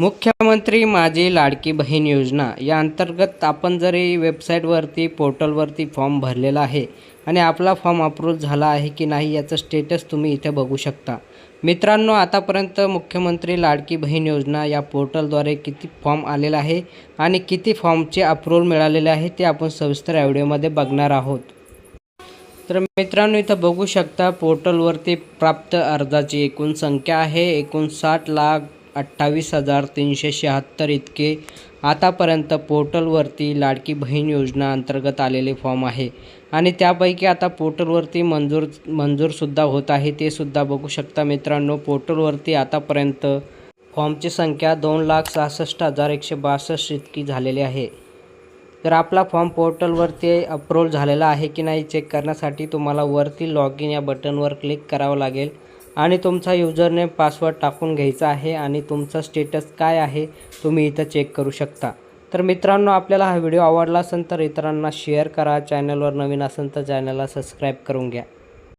मुख्यमंत्री माझी लाडकी बहीण योजना. या अंतर्गत आपण जरी वेबसाईटवरती पोर्टलवरती फॉर्म भरलेला आहे आणि आपला फॉर्म अप्रूव्ह झाला आहे की नाही याचं स्टेटस तुम्ही इथे बघू शकता. मित्रांनो आतापर्यंत मुख्यमंत्री लाडकी बहीण योजना या पोर्टलद्वारे किती फॉर्म आलेला आहे आणि किती फॉर्मचे अप्रूव्हल मिळालेले आहे ते आपण सविस्तर या व्हिडिओमध्ये बघणार आहोत. तर मित्रांनो इथं बघू शकता पोर्टलवरती प्राप्त अर्जाची एकूण संख्या आहे. एकोणसाठ लाख अठ्ठावीस हजार तीनशे शहात्तर इतके आतापर्यंत पोर्टलवरती लाडकी बहीण योजना अंतर्गत आलेले फॉर्म आहे. आणि त्यापैकी आता पोर्टलवरती मंजूर मंजूरसुद्धा होत आहे ते सुद्धा बघू शकता मित्रांनो. पोर्टलवरती आतापर्यंत फॉर्मची संख्या दोन लाख सहासष्ट हजार एकशे बासष्ट इतकी झालेली आहे. तर आपला फॉर्म पोर्टलवरती अप्रूव्ह झालेला आहे की नाही चेक करण्यासाठी तुम्हाला वरती लॉग इन या बटनवर क्लिक करावं लागेल. आणि तुमचा युजरनेम पासवर्ड टाकून घ्यायचा आहे आणि तुमचा स्टेटस काय आहे तुम्ही इथं चेक करू शकता. तर मित्रांनो आपल्याला हा व्हिडिओ आवडला असेल तर इतरांना शेअर करा. चॅनलवर नवीन असेल तर चॅनलला सबस्क्राईब करून घ्या.